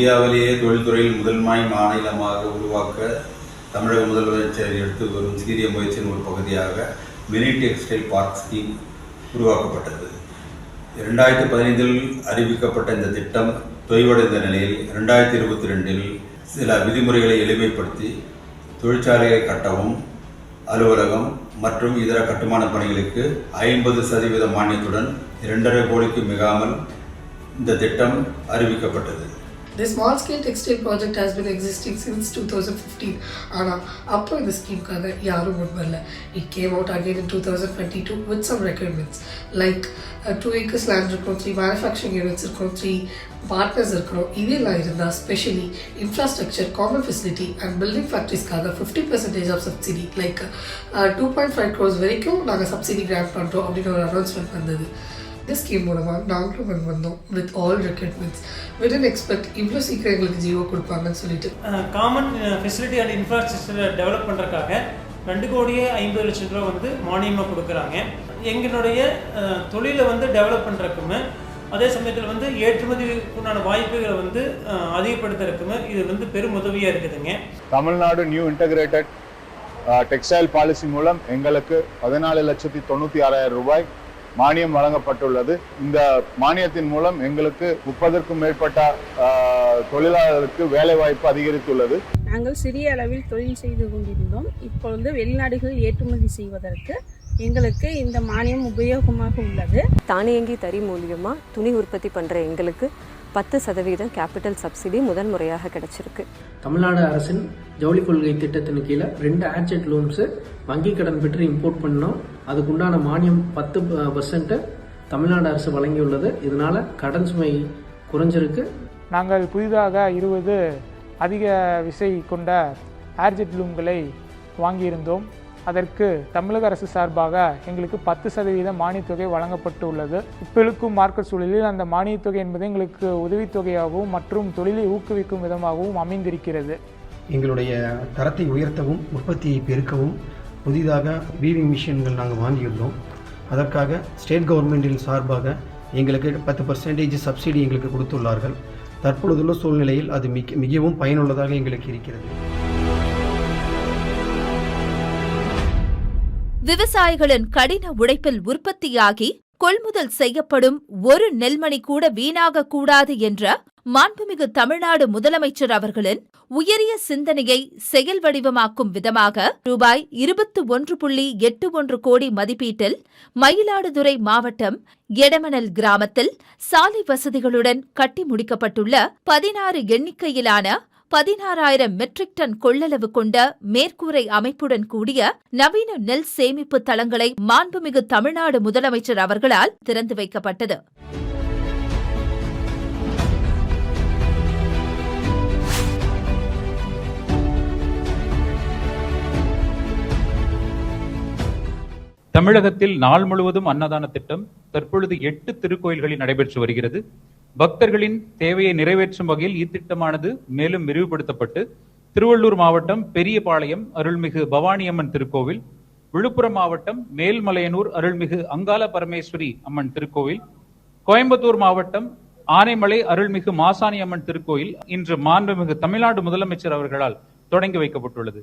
இந்தியாவிலேயே தொழில்துறையில் முதன்மை மாநிலமாக உருவாக்க தமிழக முதலமைச்சர் எடுத்து வரும் சீரிய முயற்சியின் ஒரு பகுதியாக மினி டெக்ஸ்டைல் பார்க் ஸ்கீம் உருவாக்கப்பட்டது. இரண்டாயிரத்தி பதினைந்தில் அறிவிக்கப்பட்ட இந்த திட்டம் தொய்வடைந்த நிலையில் இரண்டாயிரத்தி இருபத்தி ரெண்டில் சில விதிமுறைகளை எளிமைப்படுத்தி தொழிற்சாலைகளை கட்டவும் அலுவலகம் மற்றும் இதர கட்டுமான பணிகளுக்கு ஐம்பது சதவீத மானியத்துடன் இரண்டரை கோடிக்கு மிகாமல் இந்த திட்டம் அறிவிக்கப்பட்டது. The small scale textile project has been existing since 2015 ஆனால் அப்போ இந்த ஸ்கீமுக்காக யாரும் முன் வரல it came out again in two thousand twenty two with some requirements like two acres land இருக்கணும் த்ரீ மேனுஃபேக்சரிங் யூனிட்ஸ் இருக்கணும் த்ரீ பார்ட்னர்ஸ் இருக்கணும் இதெல்லாம் இருந்தால் specially infrastructure common facility and building ஃபேக்ட்ரிஸ்க்காக fifty percentage of subsidy like two point five crores வரைக்கும் நாங்கள் subsidy grand பண்ணுறோம் அப்படின்னு ஒரு அனௌன்ஸ்மெண்ட் வந்தது இந்த ஸ்கீம் மூலமாக நாங்களும் முன் வந்தோம் வித் ஆல் ரெக்ரூட்மெண்ட்ஸ் விடன் எக்ஸ்பெக்ட் இவ்வளோ சீக்கிரம் எங்களுக்கு ஜீவோ கொடுப்பாங்கன்னு சொல்லிட்டு. காமன் ஃபெசிலிட்டி அண்ட் இன்ஃப்ராஸ்ட்ரக்சரை டெவலப் பண்ணுறதுக்காக ரெண்டு கோடியே ஐம்பது லட்சம் ரூபா வந்து மானியமாக கொடுக்குறாங்க. எங்களுடைய தொழிலை வந்து டெவலப் பண்ணுறதுக்குமே அதே சமயத்தில் வந்து ஏற்றுமதி உண்டான வாய்ப்புகளை வந்து அதிகப்படுத்துறதுக்குமே இது வந்து பெரும் உதவியாக இருக்குதுங்க. Tamil Nadu new integrated textile policy மூலம் எங்களுக்கு பதினாலு லட்சத்தி தொண்ணூற்றி ஆறாயிரம் ரூபாய் மானியம் வழங்கப்பட்டுள்ளது. இந்த மானியத்தின் மூலம் எங்களுக்கு முப்பதற்கும் மேற்பட்ட தொழிலாளர்களுக்கு வேலைவாய்ப்பு அதிகரித்துள்ளது. நாங்கள் சிறிய அளவில் தொழில் செய்து கொண்டிருந்தோம். இப்பொழுது வெளிநாடுகள் ஏற்றுமதி செய்வதற்கு எங்களுக்கு இந்த மானியம் உபயோகமாக உள்ளது. தானியங்கி தறி மூலியமாக துணி உற்பத்தி பண்ணுற எங்களுக்கு பத்து சதவீதம் கேபிட்டல் சப்சிடி முதல் முறையாக கிடைச்சிருக்கு. தமிழ்நாடு அரசின் ஜவுளி கொள்கை திட்டத்தின் கீழே ரெண்டு ஆட்செட் லோன்ஸு வங்கி கடன் பெற்று இம்போர்ட் பண்ணோம். அதுக்குண்டான மானியம் பத்து பர்சன்ட் தமிழ்நாடு அரசு வழங்கியுள்ளது. இதனால கடன் சுமை குறைஞ்சிருக்கு. நாங்கள் புதிதாக இருபது அதிக விசை கொண்ட ஏர்ஜெட் லூம்களை வாங்கியிருந்தோம். அதற்கு தமிழக அரசு சார்பாக எங்களுக்கு பத்து சதவீத மானியத்தொகை வழங்கப்பட்டு உள்ளது இப்பெழுக்கும் மார்க்கெட் சூழலில் அந்த மானியத்தொகை என்பது எங்களுக்கு உதவித்தொகையாகவும் மற்றும் தொழிலை ஊக்குவிக்கும் விதமாகவும் அமைந்திருக்கிறது. எங்களுடைய தரத்தை உயர்த்தவும் உற்பத்தியை பெருக்கவும் புதிதாக வீவிங் மிஷின்கள் நாங்கள் வாங்கியுள்ளோம் அதற்காக ஸ்டேட் கவர்மெண்டின் சார்பாக எங்களுக்கு பத்து பர்சன்டேஜ் சப்சிடி எங்களுக்கு கொடுத்துள்ளார்கள். தற்பொழுதுள்ள சூழ்நிலையில் அது மிக மிகவும் பயனுள்ளதாக எங்களுக்கு இருக்கிறது. விவசாயிகளின் கடின உழைப்பில் உற்பத்தியாகி கொள்முதல் செய்யப்படும் ஒரு நெல்மணி கூட வீணாகக்கூடாது என்ற மாண்புமிகு தமிழ்நாடு முதலமைச்சர் அவர்களின் உயரிய சிந்தனையை செயல் வடிவமாக்கும் விதமாக ரூபாய் இருபத்து ஒன்று புள்ளி எட்டு ஒன்று கோடி மதிப்பீட்டில் மயிலாடுதுறை மாவட்டம் எடமணல் கிராமத்தில் சாலை வசதிகளுடன் கட்டி முடிக்கப்பட்டுள்ள பதினாறு எண்ணிக்கையிலான பதினாறாயிரம் மெட்ரிக் டன் கொள்ளளவு கொண்ட மேற்கூரை அமைப்புடன் கூடிய நவீன நெல் சேமிப்பு தளங்களை மாண்புமிகு தமிழ்நாடு முதலமைச்சர் அவர்களால் திறந்து வைக்கப்பட்டது. தமிழகத்தில் நாள் முழுவதும் அன்னதான திட்டம் தற்பொழுது எட்டு திருக்கோயில்களில் நடைபெற்று வருகிறது. பக்தர்களின் தேவையை நிறைவேற்றும் வகையில் இத்திட்டமானது மேலும் விரிவுபடுத்தப்பட்டு திருவள்ளூர் மாவட்டம் பெரியபாளையம் அருள்மிகு பவானியம்மன் திருக்கோவில் விழுப்புரம் மாவட்டம் மேல்மலையனூர் அருள்மிகு அங்காள பரமேஸ்வரி அம்மன் திருக்கோவில் கோயம்புத்தூர் மாவட்டம் ஆனைமலை அருள்மிகு மாசாணி அம்மன் திருக்கோயில் இன்று மாண்புமிகு தமிழ்நாடு முதலமைச்சர் அவர்களால் தொடங்கி வைக்கப்பட்டுள்ளது.